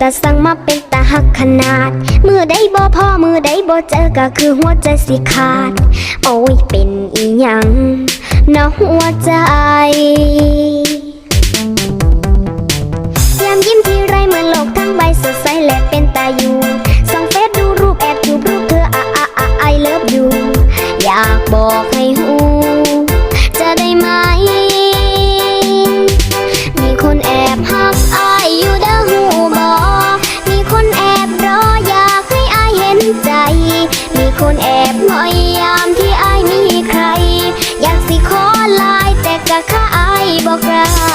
ตาสั่งมาเป็นตาหักขนาด มือใดบ่พ่อมือใดบ่เจอก็คือหัวใจสิขาด โอ้ยเป็นอีหยังนาะหัวใจยามยิ้มทีไรเหมือนโลกทั้งใบสดใสและเป็นตาอยู่ส่องเฟซดูรูปแอบจูบรูปเธออะอะอะไอเลิฟอยู่อยากบอกให้หู คนแอบพยายยามที่อายมีใคร อยากสิขอลายแต่กะข้าอายบอกใคร